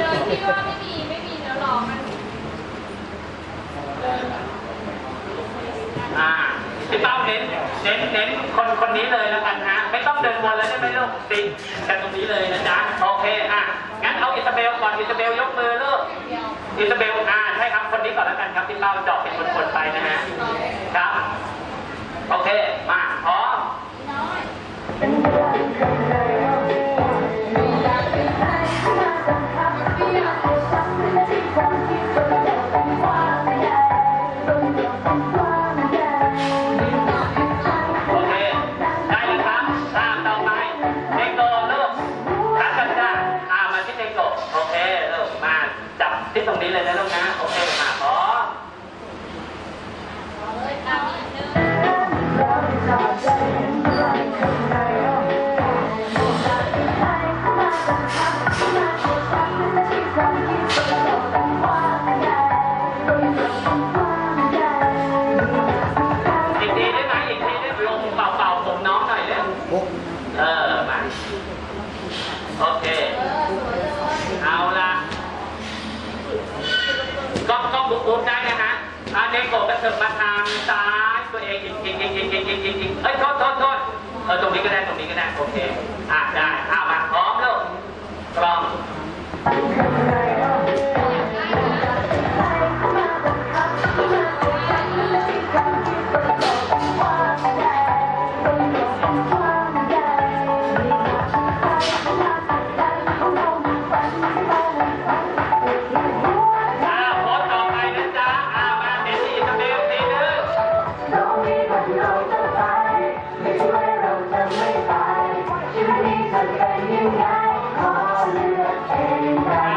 เดินที่ว่าไม่มีไม่มีเนื้อร้องมันอ่าพี่เป้าเน้นเน้นเน้นคนคนนี้เลยแล้วกันฮะไม่ต้องเดินวนแล้วได้ไหมลูกติดกันตรงนี้เลยนะจ๊ะโอเคอะงั้นเอาอิซาเบลก่อนอิซาเบลยกมือลูกเดียวอิซาเบลอ่าใช่ครับคนนี้ก่อนแล้วกันครับพี่เป้าเจา อาเนโกกระเถิบมาทางซ้ายตัวเองอีกอีกอีกอีกอีกอีกอีกอีกเอ้ยโทษโทษโทษเออตรงนี้ก็ได้ตรงนี้ก็ได้โอเคอะได้อะมาพร้อมลูกกล้อง เราจะไป ไม่ช่วยเราจะไม่ตายชีวิตนี้จะเป็นยังไงขอเลือกเองได้